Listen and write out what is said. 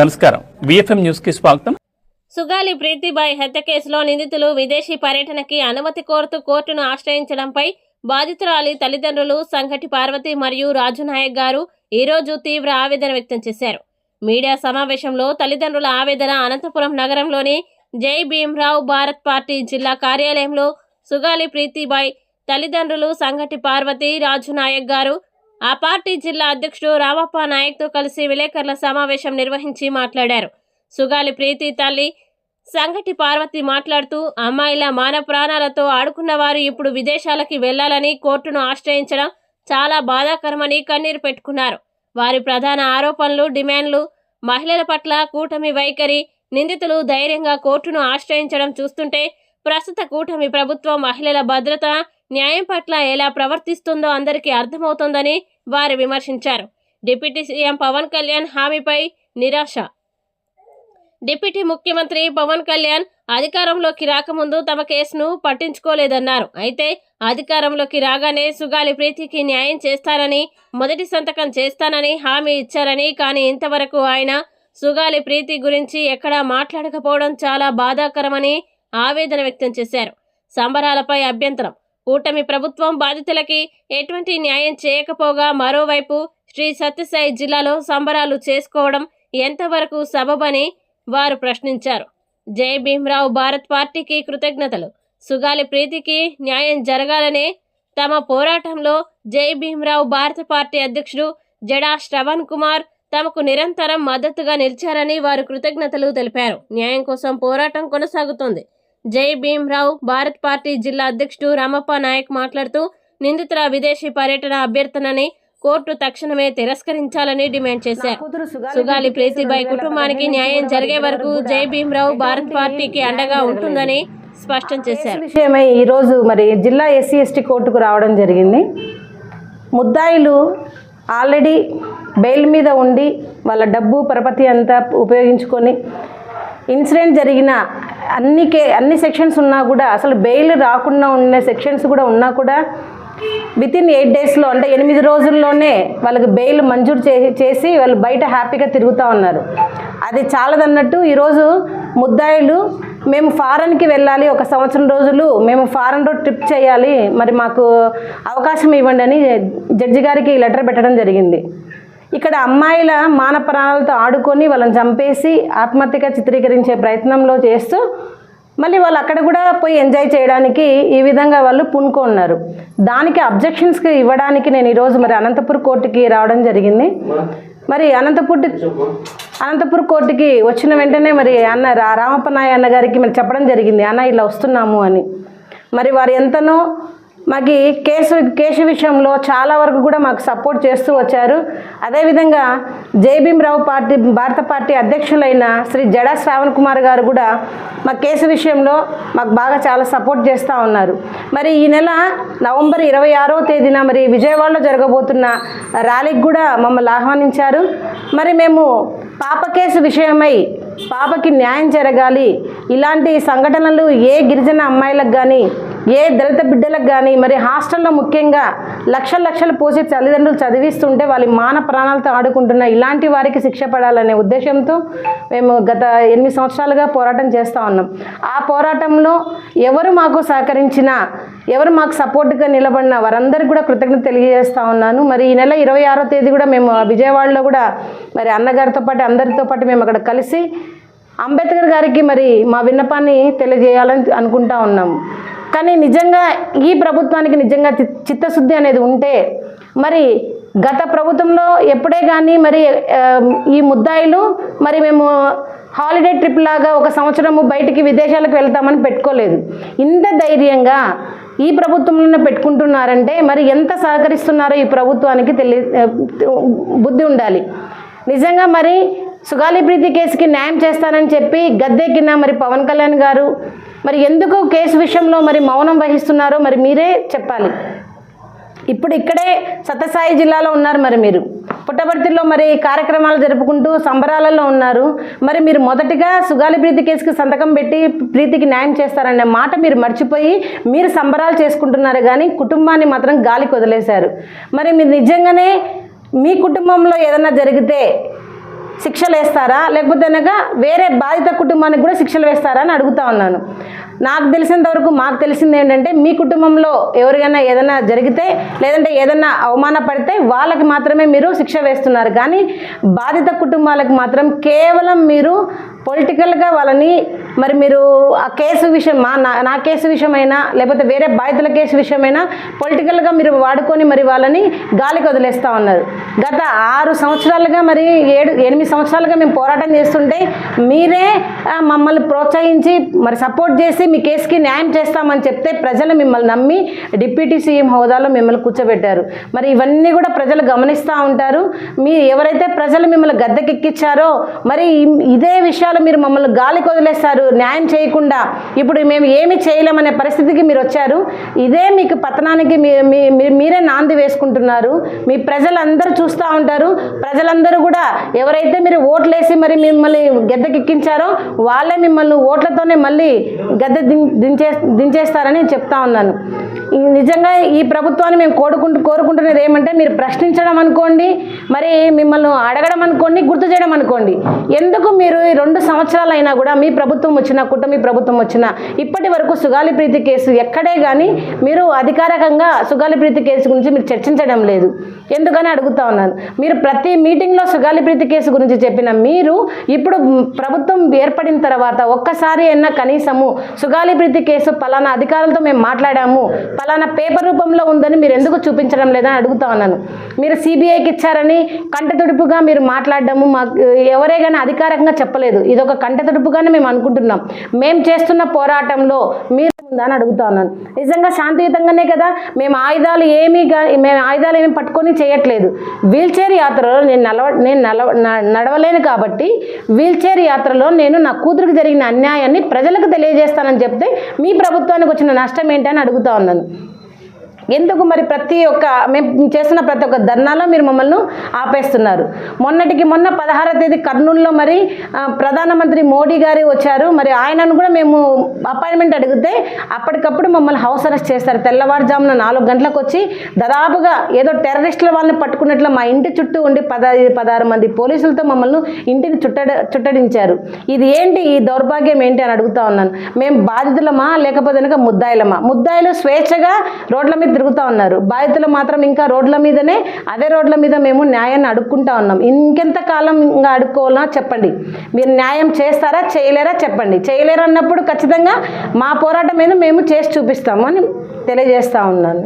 నమస్కారం. విఎఫ్ఎం న్యూస్కి స్వాగతం. సుగాలి ప్రీతిబాయ్ హత్య కేసులో నిందితులు విదేశీ పర్యటనకి అనుమతి కోరుతూ కోర్టును ఆశ్రయించడంపై బాధితురాలి తల్లిదండ్రులు సంఘటి పార్వతి మరియు రాజు నాయక్ గారు ఈరోజు తీవ్ర ఆవేదన వ్యక్తం చేశారు. మీడియా సమావేశంలో తల్లిదండ్రుల ఆవేదన అనంతపురం నగరంలోని జై భీమ్రావు భారత్ పార్టీ జిల్లా కార్యాలయంలో సుగాలి ప్రీతిబాయ్ తల్లిదండ్రులు సంఘటి పార్వతి రాజు నాయక్ గారు ఆ పార్టీ జిల్లా అధ్యక్షుడు రామప్ప నాయక్తో కలిసి విలేకరుల సమావేశం నిర్వహించి మాట్లాడారు. సుగాలి ప్రీతి తల్లి సంగటి పార్వతి మాట్లాడుతూ అమ్మాయిల మాన ప్రాణాలతో ఆడుకున్న వారు ఇప్పుడు విదేశాలకి వెళ్ళాలని కోర్టును ఆశ్రయించడం చాలా బాధాకరమని కన్నీరు పెట్టుకున్నారు. వారి ప్రధాన ఆరోపణలు డిమాండ్లు మహిళల పట్ల కూటమి వైఖరి నిందితులు ధైర్యంగా కోర్టును ఆశ్రయించడం చూస్తుంటే ప్రస్తుత కూటమి ప్రభుత్వం మహిళల భద్రత న్యాయం పట్ల ఎలా ప్రవర్తిస్తుందో అందరికీ అర్థమవుతోందని వారు విమర్శించారు. డిప్యూటీ సీఎం పవన్ కళ్యాణ్ హామీపై నిరాశ. డిప్యూటీ ముఖ్యమంత్రి పవన్ కళ్యాణ్ అధికారంలోకి రాకముందు తమ కేసును పట్టించుకోలేదన్నారు. అయితే అధికారంలోకి రాగానే సుగాలి ప్రీతికి న్యాయం చేస్తారని మొదటి సంతకం చేస్తానని హామీ ఇచ్చారని కానీ ఇంతవరకు ఆయన సుగాలి ప్రీతి గురించి ఎక్కడా మాట్లాడకపోవడం చాలా బాధాకరమని ఆవేదన వ్యక్తం చేశారు. సంబరాలపై అభ్యంతరం. కూటమి ప్రభుత్వం బాధితులకి ఎటువంటి న్యాయం చేయకపోగా మరోవైపు శ్రీ సత్యసాయి జిల్లాలో సంబరాలు చేసుకోవడం ఎంతవరకు సబబని వారు ప్రశ్నించారు. జై భీమ్రావు భారత్ పార్టీకి కృతజ్ఞతలు. సుగాలి ప్రీతికి న్యాయం జరగాలనే తమ పోరాటంలో జై భీమ్రావు భారత పార్టీ అధ్యక్షుడు జడా శ్రవణ్ కుమార్ తమకు నిరంతరం మద్దతుగా నిలిచారని వారు కృతజ్ఞతలు తెలిపారు. న్యాయం కోసం పోరాటం కొనసాగుతోంది. జై భీమ్రావు. భారత్ పార్టీ జిల్లా అధ్యక్షుడు రామప్ప నాయక్ మాట్లాడుతూ నిందితుల విదేశీ పర్యటన అభ్యర్థనని కోర్టు తక్షణమే తిరస్కరించాలని డిమాండ్ చేశారు. సుగాలి ప్రీతిబాయి కుటుంబానికి న్యాయం జరిగే వరకు జై భీమ్రావు భారత్ పార్టీకి అండగా ఉంటుందని స్పష్టం చేశారు. విషయమై ఈరోజు మరి జిల్లా ఎస్సీ ఎస్టీ కోర్టుకు రావడం జరిగింది. ముద్దాయిలు ఆల్రెడీ బెయిల్ మీద ఉండి వాళ్ళ డబ్బు పరపతి అంతా ఉపయోగించుకొని ఇన్సిడెంట్ జరిగిన అన్ని కే అన్ని సెక్షన్స్ ఉన్నా కూడా అసలు బెయిల్ రాకుండా ఉన్న సెక్షన్స్ కూడా ఉన్నా కూడా విత్ ఇన్ ఎయిట్ డేస్లో అంటే ఎనిమిది రోజుల్లోనే వాళ్ళకి బెయిల్ మంజూరు చేసి వాళ్ళు బయట హ్యాపీగా తిరుగుతూ ఉన్నారు. అది చాలదన్నట్టు ఈరోజు ముద్దాయిలు మేము ఫారెన్కి వెళ్ళాలి ఒక సంవత్సరం రోజులు మేము ఫారెన్లో ట్రిప్ చేయాలి మరి మాకు అవకాశం ఇవ్వండి అని జడ్జి గారికి లెటర్ పెట్టడం జరిగింది. ఇక్కడ అమ్మాయిల మాన ప్రాణాలతో ఆడుకొని వాళ్ళని చంపేసి ఆత్మహత్యగా చిత్రీకరించే ప్రయత్నంలో చేస్తూ మళ్ళీ వాళ్ళు అక్కడ కూడా పోయి ఎంజాయ్ చేయడానికి ఈ విధంగా వాళ్ళు పూనుకున్నారు దానికి అబ్జెక్షన్స్కి ఇవ్వడానికి నేను ఈరోజు మరి అనంతపూర్ కోర్టుకి రావడం జరిగింది. మరి అనంతపూర్ అనంతపూర్ కోర్టుకి వచ్చిన వెంటనే మరి అన్న రా రామప్ప నాయ అన్న గారికి మరి చెప్పడం జరిగింది అన్న ఇలా వస్తున్నాము అని. మరి వారు ఎంతనో మాకు కేసు కేసు విషయంలో చాలా వరకు కూడా మాకు సపోర్ట్ చేస్తూ వచ్చారు. అదేవిధంగా జయభీమరావు పార్టీ భారత పార్టీ అధ్యక్షులైన శ్రీ జడా శ్రావణ్ కుమార్ గారు కూడా మా కేసు విషయంలో మాకు బాగా చాలా సపోర్ట్ చేస్తూ ఉన్నారు. మరి ఈ నెల నవంబర్ ఇరవై ఆరో తేదీన మరి విజయవాడలో జరగబోతున్న ర్యాలీకి కూడా మమ్మల్ని ఆహ్వానించారు. మరి మేము పాప కేసు విషయమై పాపకి న్యాయం జరగాలి. ఇలాంటి సంఘటనలు ఏ గిరిజన అమ్మాయిలకు కానీ ఏ దళిత బిడ్డలకు కానీ మరి హాస్టల్లో ముఖ్యంగా లక్షల లక్షలు పోసి తల్లిదండ్రులు చదివిస్తుంటే వాళ్ళ మాన ప్రాణాలతో ఆడుకుంటున్న ఇలాంటి వారికి శిక్ష పడాలనే ఉద్దేశంతో మేము గత ఎనిమిది సంవత్సరాలుగా పోరాటం చేస్తూ ఉన్నాం. ఆ పోరాటంలో ఎవరు మాకు సహకరించినా ఎవరు మాకు సపోర్ట్గా నిలబడిన వారందరికీ కూడా కృతజ్ఞత తెలియజేస్తూ ఉన్నాను. మరి ఈ నెల ఇరవై ఆరో తేదీ కూడా మేము విజయవాడలో కూడా మరి అన్నగారితో పాటు అందరితో పాటు మేము అక్కడ కలిసి అంబేద్కర్ గారికి మరి మా విన్నపాన్ని తెలియజేయాలని అనుకుంటా ఉన్నాము. కానీ నిజంగా ఈ ప్రభుత్వానికి నిజంగా చిత్తశుద్ధి అనేది ఉంటే మరి గత ప్రభుత్వంలో ఎప్పుడే కానీ మరి ఈ ముద్దాయిలు మరి మేము హాలిడే ట్రిప్ లాగా ఒక సంవత్సరము బయటికి విదేశాలకు వెళ్తామని పెట్టుకోలేదు. ఇంత ధైర్యంగా ఈ ప్రభుత్వంలోనే పెట్టుకుంటున్నారంటే మరి ఎంత సహకరిస్తున్నారో ఈ ప్రభుత్వానికి తెలి బుద్ధి ఉండాలి. నిజంగా మరి సుగాలి ప్రీతి కేసుకి న్యాయం చేస్తానని చెప్పి గద్దెక్కిన మరి పవన్ కళ్యాణ్ గారు మరి ఎందుకు కేసు విషయంలో మరి మౌనం వహిస్తున్నారో మరి మీరే చెప్పాలి. ఇప్పుడు ఇక్కడే సత్యసాయి జిల్లాలో ఉన్నారు మరి మీరు. పుట్టపర్తిలో మరి కార్యక్రమాలు జరుపుకుంటూ సంబరాలలో ఉన్నారు. మరి మీరు మొదటిగా సుగాలి ప్రీతి కేసుకి సంతకం పెట్టి ప్రీతికి న్యాయం చేస్తారనే మాట మీరు మర్చిపోయి మీరు సంబరాలు చేసుకుంటున్నారు కానీ కుటుంబాన్ని మాత్రం గాలికి వదిలేశారు. మరి మీరు నిజంగానే మీ కుటుంబంలో ఏదైనా జరిగితే శిక్షలు వేస్తారా? లేకపోతే అనగా వేరే బాధిత కుటుంబానికి కూడా శిక్షలు వేస్తారా అని అడుగుతా ఉన్నాను. నాకు తెలిసినంతవరకు మాకు తెలిసింది ఏంటంటే మీ కుటుంబంలో ఎవరికైనా ఏదైనా జరిగితే లేదంటే ఏదైనా అవమాన పడితే వాళ్ళకి మాత్రమే మీరు శిక్ష వేస్తున్నారు. కానీ బాధిత కుటుంబాలకు మాత్రం కేవలం మీరు పొలిటికల్గా వాళ్ళని మరి మీరు ఆ కేసు విషయం మా నా నా కేసు విషయమైనా లేకపోతే వేరే బాధితుల కేసు విషయమైనా పొలిటికల్గా మీరు వాడుకొని మరి వాళ్ళని గాలికి వదిలేస్తూ ఉన్నారు. గత ఆరు సంవత్సరాలుగా మరి ఏడు ఎనిమిది సంవత్సరాలుగా మేము పోరాటం చేస్తుంటే మీరే మమ్మల్ని ప్రోత్సహించి మరి సపోర్ట్ చేసి మీ కేసుకి న్యాయం చేస్తామని చెప్తే ప్రజలు మిమ్మల్ని నమ్మి డిప్యూటీ సీఎం హోదాలో మిమ్మల్ని కూర్చోబెట్టారు. మరి ఇవన్నీ కూడా ప్రజలు గమనిస్తూ ఉంటారు. మీ ఎవరైతే ప్రజలు మిమ్మల్ని గద్దెకెక్కించారో మరి ఇదే విషయాలు మీరు మమ్మల్ని గాలికి వదిలేస్తారు న్యాయం చేయకుండా. ఇప్పుడు మేము ఏమి చేయలేమనే పరిస్థితికి మీరు వచ్చారు. ఇదే మీకు పతనానికి మీ మీ- మీరే నాంది వేసుకుంటున్నారు. మీ ప్రజలందరూ చూస్తూ ఉంటారు. ప్రజలందరూ కూడా ఎవరైతే మీరు ఓట్లేసి మరి మిమ్మల్ని గద్దెకెక్కించారో వాళ్ళే మిమ్మల్ని ఓట్లతోనే మళ్ళీ గద్దె దించే దించేస్తారని చెప్తా ఉన్నాను. నిజంగా ఈ ప్రభుత్వాన్ని మేము కోరుకుంటూ కోరుకుంటున్నది ఏమంటే మీరు ప్రశ్నించడం అనుకోండి మరి మిమ్మల్ని అడగడం అనుకోండి గుర్తు చేయడం అనుకోండి. ఎందుకు మీరు రెండు సంవత్సరాలు అయినా కూడా మీ ప్రభుత్వం వచ్చినా కుటుంబీ ప్రభుత్వం వచ్చినా ఇప్పటి వరకు సుగాలి ప్రీతి కేసు ఎక్కడే కానీ మీరు అధికారికంగా సుగాలి ప్రీతి కేసు గురించి మీరు చర్చించడం లేదు. ఎందుకని అడుగుతా ఉన్నాను. మీరు ప్రతి మీటింగ్లో సుగాలి ప్రీతి కేసు గురించి చెప్పిన మీరు ఇప్పుడు ప్రభుత్వం ఏర్పడిన తర్వాత ఒక్కసారి అయినా కనీసము సుగాలి ప్రీతి కేసు పలానా అధికారులతో మేము మాట్లాడాము పలానా పేపర్ రూపంలో ఉందని మీరు ఎందుకు చూపించడం లేదని అడుగుతా ఉన్నాను. మీరు సిబిఐకి ఇచ్చారని కంటతుడుపుగా మీరు మాట్లాడడము మాకు ఎవరే కానీ అధికారికంగా చెప్పలేదు. ఇది ఒక కంటతుడుపుగానే మేము అనుకుంటున్నాం. మేము చేస్తున్న పోరాటంలో మీరు ఉందని అడుగుతా ఉన్నాను. నిజంగా శాంతియుతంగానే కదా మేము ఆయుధాలు ఏమీ మేము ఆయుధాలు ఏమీ పట్టుకొని చేయట్లేదు. వీల్ చైర్ యాత్రలో నేను నలవ నేను నలవ న- నడవలేను కాబట్టి వీల్ చైర్ యాత్రలో నేను నా కూతురికి జరిగిన అన్యాయాన్ని ప్రజలకు తెలియజేస్తానని చెప్తే మీ ప్రభుత్వానికి వచ్చిన నష్టం ఏంటని అడుగుతా ఉన్నాను. ఎందుకు మరి ప్రతి ఒక్క మేము చేసిన ప్రతి ఒక్క ధర్నాలో మీరు మమ్మల్ని ఆపేస్తున్నారు? మొన్నటికి మొన్న పదహారవ తేదీ కర్నూలులో మరి ప్రధానమంత్రి మోడీ గారు వచ్చారు. మరి ఆయనను కూడా మేము అపాయింట్మెంట్ అడిగితే అప్పటికప్పుడు మమ్మల్ని హౌస్ అరెస్ట్ చేస్తారు తెల్లవారుజామున నాలుగు గంటలకు వచ్చి దాదాపుగా ఏదో టెర్రరిస్టుల వాళ్ళని పట్టుకున్నట్లు మా ఇంటి చుట్టూ ఉండి పదహైదు పదహారు మంది పోలీసులతో మమ్మల్ని ఇంటిని చుట్టడ చుట్టడించారు. ఇది ఏంటి? ఈ దౌర్భాగ్యం ఏంటి అని అడుగుతా ఉన్నాను. మేము బాధితులమా? లేకపోతే కనుక ముద్దాయిలమా? ముద్దాయిలు స్వేచ్ఛగా రోడ్ల మీద తిరుగుతూ ఉన్నారు. బాధితులు మాత్రం ఇంకా రోడ్ల మీదనే అదే రోడ్ల మీద మేము న్యాయాన్ని అడుక్కుంటా ఉన్నాం. ఇంకెంత కాలం ఇంకా అడుక్కోవాలా చెప్పండి. మీరు న్యాయం చేస్తారా చేయలేరా చెప్పండి. చేయలేరు అన్నప్పుడు ఖచ్చితంగా మా పోరాటం మీద మేము చేసి చూపిస్తాము అని తెలియజేస్తూ ఉన్నాను.